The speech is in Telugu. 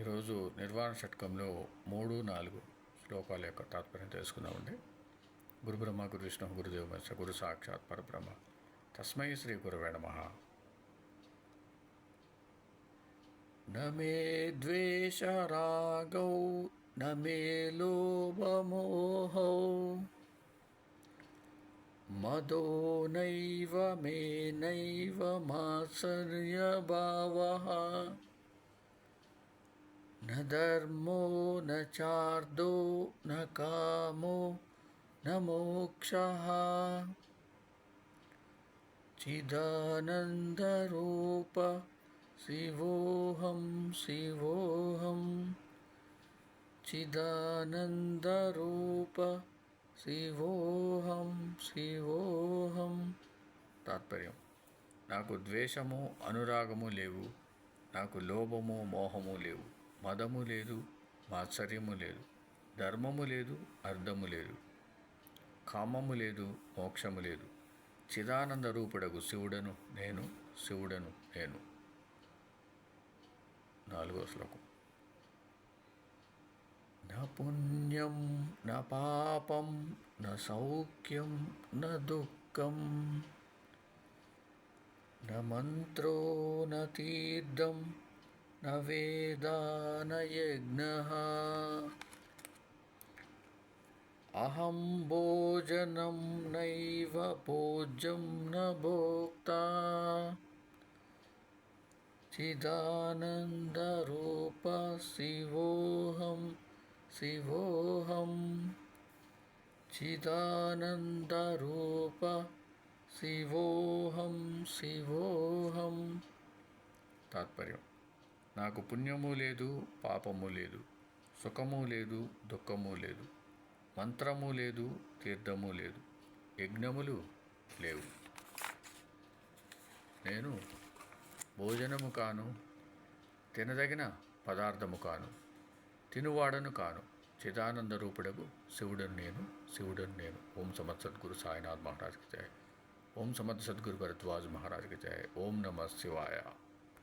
ఈరోజు నిర్వాణ షట్కంలో మూడు నాలుగు శ్లోకాల యొక్క తాత్పర్యం తెలుసుకుందామండి. గురు బ్రహ్మ గురు విష్ణు గురుదేవ గురు సాక్షాత్ పరబ్రహ్మ. తస్మై శ్రీ గురువే నమ. నమే ద్వేషరాగౌ నమే లోభమోహౌ మదో నైవ మే నైవ మాసర్యభావ. न धर्मो न चार्दो न कामो न मोक्षः चिदानन्दरूप शिवोऽहं शिवोऽहं చిదానందరూప శివోహం శివోహం తాత్పర్యం నాకు ద్వేషము అనురాగము లేవు నాకు లోభము మోహము లేవు మదము లేదు మాత్సర్యము లేదు ధర్మము లేదు అర్థము లేదు కామము లేదు మోక్షము లేదు చిదానంద రూపుడగు శివుడను నేను శివుడను నేను నాలుగో శ్లోకం न पुण्यं न पापं न सौख्यं न दुःखं न मन्त्रो न तीर्थं न वेदानयज्ञः अहं भोजनं नैव पूज्यं न भोक्ता। चिदानन्दरूप शिवोहम शिवोऽहं। चिदानन्दरूप शिवोहम शिवोहम तात्पर्य నాకు పుణ్యము లేదు పాపము లేదు సుఖము లేదు దుఃఖము లేదు మంత్రము లేదు తీర్థము లేదు యజ్ఞములు లేవు. నేను భోజనము కాను తినదగిన పదార్థము కాను తినువాడను కాను చిదానంద రూపుడకు శివుడను నేను శివుడను నేను. ఓం సమత్ సద్గురు సాయినాథ్ మహారాజ్కి జయ. ఓం సమత్ సద్గురు భరద్వాజ్ మహారాజ్కి జయ. ఓం నమ శివాయ.